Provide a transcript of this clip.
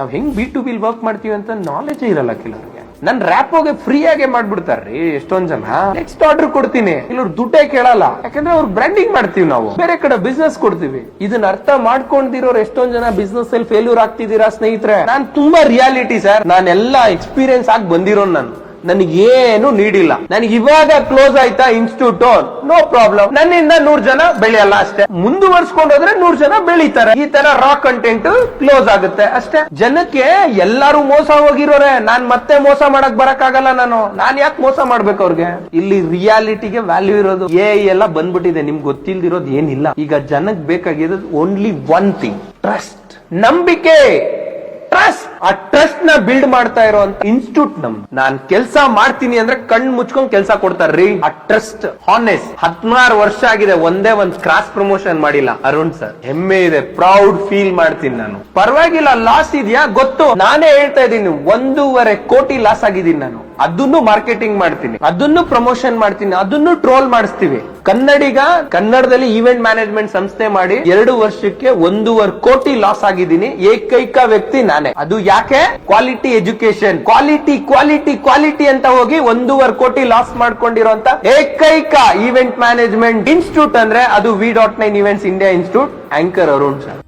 ನಾವ್ ಹೆಂಗ್ B to bill work ಮಾಡ್ತೀವಿ ಅಂತ ನಾಲೆಜ್ ಇರಲ್ಲ ಕೆಲವ್ರಿಗೆ. ನನ್ ರ್ಯಾಪೋಗೆ ಫ್ರೀ ಆಗಿ ಮಾಡ್ಬಿಡ್ತಾರ್ರಿ ಎಷ್ಟೊಂದ್ ಜನ. ನೆಕ್ಸ್ಟ್ ಆರ್ಡರ್ ಕೊಡ್ತೀನಿ. ಇಲ್ಲವ್ರು ದುಡ್ಡೇ ಕೇಳಲ್ಲ. ಯಾಕಂದ್ರೆ ಅವ್ರು ಬ್ರ್ಯಾಂಡಿಂಗ್ ಮಾಡ್ತೀವಿ ನಾವು. ಬೇರೆ ಕಡೆ ಬಿಸ್ನೆಸ್ ಕೊಡ್ತೀವಿ. ಇದನ್ನ ಅರ್ಥ ಮಾಡ್ಕೊಂಡಿರೋರು ಎಷ್ಟೊಂದ್ ಜನ ಬಿಸ್ನೆಸ್ ಅಲ್ಲಿ ಫೇಲ್ಯೂರ್ ಆಗ್ತಿದ್ದೀರಾ ಸ್ನೇಹಿತರೆ? ನಾನ್ ತುಂಬಾ ರಿಯಾಲಿಟಿ ಸರ್ ನಾನೆಲ್ಲ ಎಕ್ಸ್ಪೀರಿಯನ್ಸ್ ಆಗಿ ಬಂದಿರೋನ್ ನಾನು. ನನಗೇನು ನೀಡಿಲ್ಲ. ನನಗೆ ಇವಾಗ ಕ್ಲೋಸ್ ಆಯ್ತಾ ಇನ್ಸ್ಟಿಟ್ಯೂಟ್ ನೋ ಪ್ರಾಬ್ಲಮ್ ನನ್ನಿಂದ ನೂರ್ ಜನ ಬೆಳೆಯಲ್ಲ ಅಷ್ಟೇ. ಮುಂದುವರ್ಸ್ಕೊಂಡು ಹೋದ್ರೆ ನೂರ್ ಜನ ಬೆಳೀತಾರೆ. ಈ ತರ ರಾ ಕಂಟೆಂಟ್ ಕ್ಲೋಸ್ ಆಗುತ್ತೆ ಅಷ್ಟೇ. ಜನಕ್ಕೆ ಎಲ್ಲಾರು ಮೋಸ ಹೋಗಿರೋರೆ. ನಾನ್ ಮತ್ತೆ ಮೋಸ ಮಾಡಕ್ ಬರಕ್ಕಾಗಲ್ಲ ನಾನು. ನಾನ್ ಯಾಕೆ ಮೋಸ ಮಾಡ್ಬೇಕು ಅವ್ರಿಗೆ? ಇಲ್ಲಿ ರಿಯಾಲಿಟಿಗೆ ವ್ಯಾಲ್ಯೂ ಇರೋದು. ಏ ಎಲ್ಲ ಬಂದ್ಬಿಟ್ಟಿದೆ. ನಿಮ್ಗೆ ಗೊತ್ತಿಲ್ದಿರೋದು ಏನಿಲ್ಲ. ಈಗ ಜನಕ್ಕೆ ಬೇಕಾಗಿರೋದು ಓನ್ಲಿ ಒನ್ ಥಿಂಗ್ ಟ್ರಸ್ಟ್ ನಂಬಿಕೆ. ಆ ಟ್ರಸ್ಟ್ನ ಬಿಲ್ಡ್ ಮಾಡ್ತಾ ಇರೋ ಇನ್ಸ್ಟಿಟ್ಯೂಟ್ ನಮ್. ನಾನ್ ಕೆಲಸ ಮಾಡ್ತೀನಿ ಅಂದ್ರೆ ಕಣ್ ಮುಚ್ಕೊಂಡ್ ಕೆಲಸ ಕೊಡ್ತಾರ್ರಿ ಆ ಟ್ರಸ್ಟ್ ಹಾನೆಸ್ ಹದಿನಾರು ವರ್ಷ ಆಗಿದೆ, ಒಂದೇ ಒಂದ್ ಕ್ರಾಸ್ ಪ್ರಮೋಷನ್ ಮಾಡಿಲ್ಲ. ಅರುಣ್ ಸರ್ ಹೆಮ್ಮೆ ಇದೆ ಪ್ರೌಡ್ ಫೀಲ್ ಮಾಡ್ತೀನಿ ನಾನು. ಪರವಾಗಿಲ್ಲ ಲಾಸ್ ಇದೆಯಾ? ಗೊತ್ತು. ನಾನೇ ಹೇಳ್ತಾ ಇದ್ದೀನಿ, ಒಂದೂವರೆ ಕೋಟಿ ಲಾಸ್ ಆಗಿದ್ದೀನಿ ನಾನು. ಅದನ್ನು ಮಾರ್ಕೆಟಿಂಗ್ ಮಾಡ್ತೀನಿ, ಅದನ್ನು ಪ್ರಮೋಷನ್ ಮಾಡ್ತೀನಿ, ಅದನ್ನು ಟ್ರೋಲ್ ಮಾಡಿಸ್ತೀವಿ. ಕನ್ನಡಿಗ ಕನ್ನಡದಲ್ಲಿ ಈವೆಂಟ್ ಮ್ಯಾನೇಜ್ಮೆಂಟ್ ಸಂಸ್ಥೆ ಮಾಡಿ ಎರಡು ವರ್ಷಕ್ಕೆ ಒಂದೂವರೆ ಕೋಟಿ ಲಾಸ್ ಆಗಿದ್ದೀನಿ. ಏಕೈಕ ವ್ಯಕ್ತಿ ನಾನೇ. ಅದು ಯಾಕೆ? Quality education quality quality quality ಅಂತ ಹೋಗಿ ಒಂದೂವರೆ ಕೋಟಿ ಲಾಸ್ ಮಾಡ್ಕೊಂಡಿರುವಂತ ಏಕೈಕ ಈವೆಂಟ್ ಮ್ಯಾನೇಜ್ಮೆಂಟ್ ಇನ್ಸ್ಟಿಟ್ಯೂಟ್ ಅಂದ್ರೆ ಅದು V dot nine events India institute anchor Arun sir